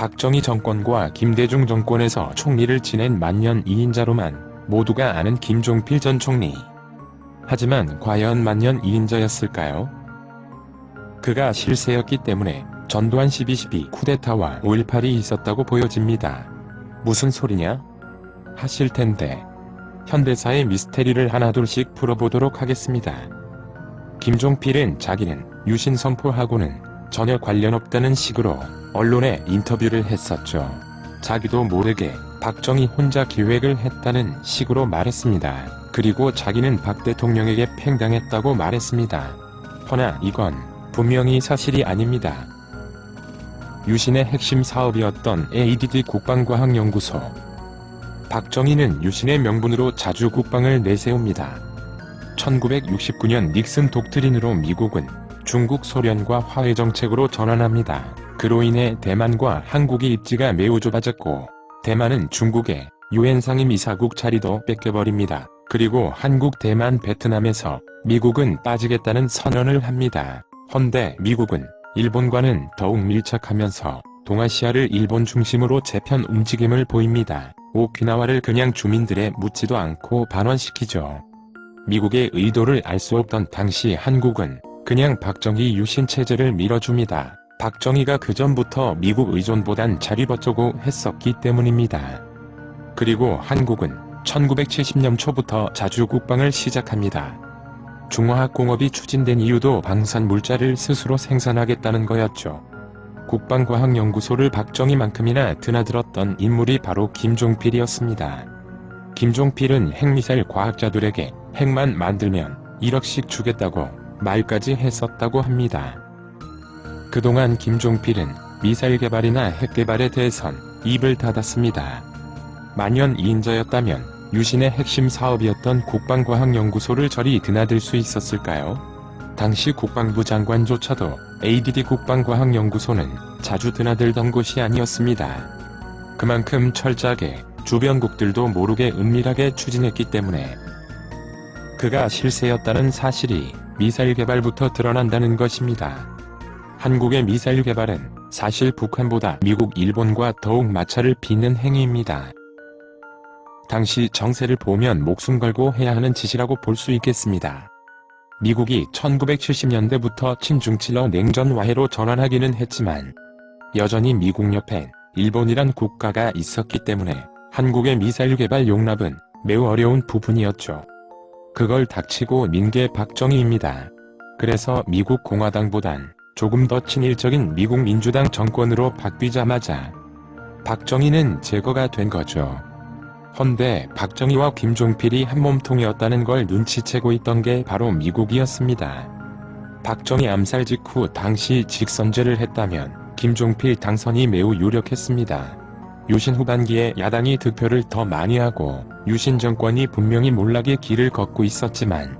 박정희 정권과 김대중 정권에서 총리를 지낸 만년 2인자로만 모두가 아는 김종필 전 총리. 하지만 과연 만년 2인자였을까요? 그가 실세였기 때문에 전두환 12.12 쿠데타와 5.18이 있었다고 보여집니다. 무슨 소리냐? 하실 텐데. 현대사의 미스테리를 하나둘씩 풀어보도록 하겠습니다. 김종필은 자기는 유신 선포하고는 전혀 관련 없다는 식으로 언론에 인터뷰를 했었죠. 자기도 모르게 박정희 혼자 기획을 했다는 식으로 말했습니다. 그리고 자기는 박 대통령에게 팽당했다고 말했습니다. 허나 이건 분명히 사실이 아닙니다. 유신의 핵심 사업이었던 ADD 국방과학연구소. 박정희는 유신의 명분으로 자주 국방을 내세웁니다. 1969년 닉슨 독트린으로 미국은 중국 소련과 화해 정책으로 전환합니다. 그로 인해 대만과 한국의 입지가 매우 좁아졌고 대만은 중국의 유엔 상임 이사국 자리도 뺏겨버립니다. 그리고 한국, 대만, 베트남에서 미국은 빠지겠다는 선언을 합니다. 헌데 미국은 일본과는 더욱 밀착하면서 동아시아를 일본 중심으로 재편 움직임을 보입니다. 오키나와를 그냥 주민들의 묻지도 않고 반환시키죠. 미국의 의도를 알 수 없던 당시 한국은 그냥 박정희 유신 체제를 밀어줍니다. 박정희가 그전부터 미국 의존보단 잘 입어쩌고 했었기 때문입니다. 그리고 한국은 1970년 초부터 자주 국방을 시작합니다. 중화학 공업이 추진된 이유도 방산 물자를 스스로 생산하겠다는 거였죠. 국방과학연구소를 박정희만큼이나 드나들었던 인물이 바로 김종필이었습니다. 김종필은 핵미사일 과학자들에게 핵만 만들면 1억씩 주겠다고 말까지 했었다고 합니다. 그동안 김종필은 미사일 개발이나 핵 개발에 대해선 입을 닫았습니다. 만년 2인자였다면 유신의 핵심 사업이었던 국방과학연구소를 저리 드나들 수 있었을까요? 당시 국방부 장관조차도 ADD 국방과학연구소는 자주 드나들던 곳이 아니었습니다. 그만큼 철저하게 주변국들도 모르게 은밀하게 추진했기 때문에 그가 실세였다는 사실이 미사일 개발부터 드러난다는 것입니다. 한국의 미사일 개발은 사실 북한보다 미국, 일본과 더욱 마찰을 빚는 행위입니다. 당시 정세를 보면 목숨 걸고 해야 하는 짓이라고 볼 수 있겠습니다. 미국이 1970년대부터 친중칠러 냉전 와해로 전환하기는 했지만 여전히 미국 옆엔 일본이란 국가가 있었기 때문에 한국의 미사일 개발 용납은 매우 어려운 부분이었죠. 그걸 닥치고 민게 박정희입니다. 그래서 미국 공화당보단 조금 더 친일적인 미국 민주당 정권으로 바뀌자마자 박정희는 제거가 된 거죠. 헌데 박정희와 김종필이 한몸통이었다는 걸 눈치채고 있던 게 바로 미국이었습니다. 박정희 암살 직후 당시 직선제를 했다면 김종필 당선이 매우 유력했습니다. 유신 후반기에 야당이 득표를 더 많이 하고 유신 정권이 분명히 몰락의 길을 걷고 있었지만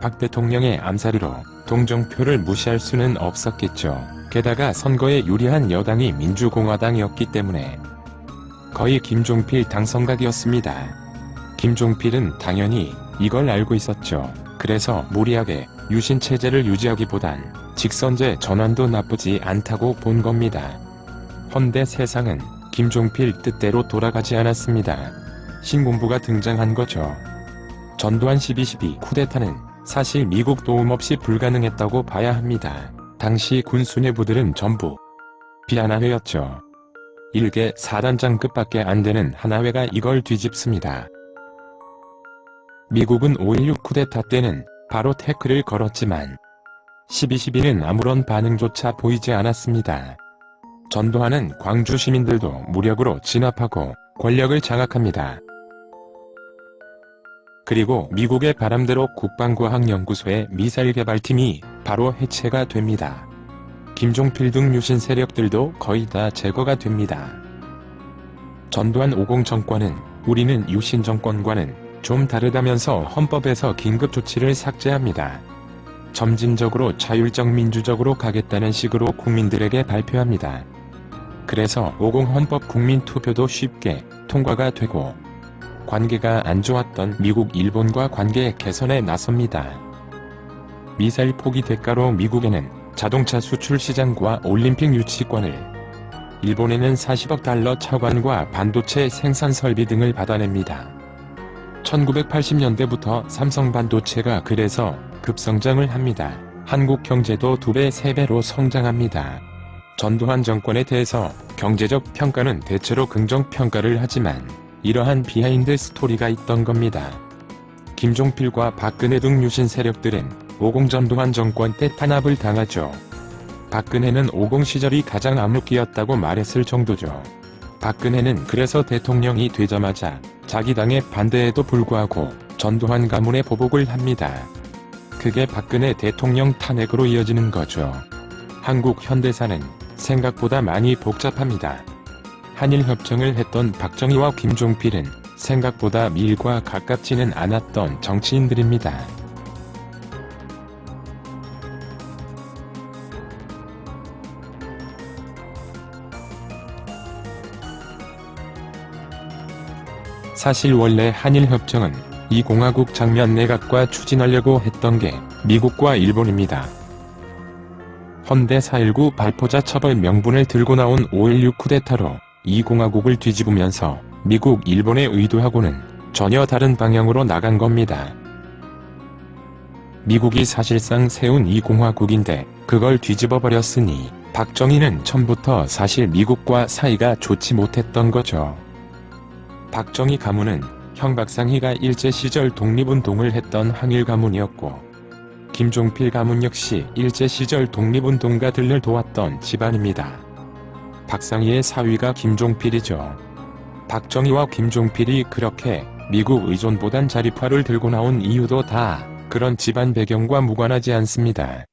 박 대통령의 암살으로 동정표를 무시할 수는 없었겠죠. 게다가 선거에 유리한 여당이 민주공화당이었기 때문에 거의 김종필 당선각이었습니다. 김종필은 당연히 이걸 알고 있었죠. 그래서 무리하게 유신 체제를 유지하기보단 직선제 전환도 나쁘지 않다고 본 겁니다. 헌데 세상은 김종필 뜻대로 돌아가지 않았습니다. 신군부가 등장한 거죠. 전두환 12.12 쿠데타는 사실 미국 도움 없이 불가능했다고 봐야 합니다. 당시 군 수뇌부들은 전부 비하나회였죠. 일개 4단장급밖에 안 되는 하나회가 이걸 뒤집습니다. 미국은 5.16 쿠데타 때는 바로 태클을 걸었지만 12.12는 아무런 반응조차 보이지 않았습니다. 전두환은 광주 시민들도 무력으로 진압하고 권력을 장악합니다. 그리고 미국의 바람대로 국방과학연구소의 미사일 개발팀이 바로 해체가 됩니다. 김종필 등 유신 세력들도 거의 다 제거가 됩니다. 전두환 50 정권은 우리는 유신 정권과는 좀 다르다면서 헌법에서 긴급 조치를 삭제합니다. 점진적으로 자율적 민주적으로 가겠다는 식으로 국민들에게 발표합니다. 그래서 50 헌법 국민 투표도 쉽게 통과가 되고 관계가 안 좋았던 미국 일본과 관계 개선에 나섭니다. 미사일 포기 대가로 미국에는 자동차 수출 시장과 올림픽 유치권을 일본에는 40억 달러 차관과 반도체 생산 설비 등을 받아냅니다. 1980년대부터 삼성 반도체가 그래서 급성장을 합니다. 한국 경제도 2배, 3배로 성장합니다. 전두환 정권에 대해서 경제적 평가는 대체로 긍정 평가를 하지만 이러한 비하인드 스토리가 있던 겁니다. 김종필과 박근혜 등 유신 세력들은 50 전두환 정권 때 탄압을 당하죠. 박근혜는 50 시절이 가장 암흑기였다고 말했을 정도죠. 박근혜는 그래서 대통령이 되자마자 자기 당의 반대에도 불구하고 전두환 가문의 보복을 합니다. 그게 박근혜 대통령 탄핵으로 이어지는 거죠. 한국 현대사는 생각보다 많이 복잡합니다. 한일 협정을 했던 박정희와 김종필은 생각보다 밀과 가깝지는 않았던 정치인들입니다. 사실 원래 한일협정은 이 공화국 장면 내각과 추진하려고 했던 게 미국과 일본입니다. 헌데 4.19 발포자 처벌 명분을 들고 나온 5.16 쿠데타로 이 공화국을 뒤집으면서 미국, 일본의 의도하고는 전혀 다른 방향으로 나간 겁니다. 미국이 사실상 세운 이 공화국인데 그걸 뒤집어 버렸으니 박정희는 처음부터 사실 미국과 사이가 좋지 못했던 거죠. 박정희 가문은 형 박상희가 일제 시절 독립운동을 했던 항일 가문이었고 김종필 가문 역시 일제 시절 독립운동가들을 도왔던 집안입니다. 박상희의 사위가 김종필이죠. 박정희와 김종필이 그렇게 미국 의존보단 자립화를 들고 나온 이유도 다 그런 집안 배경과 무관하지 않습니다.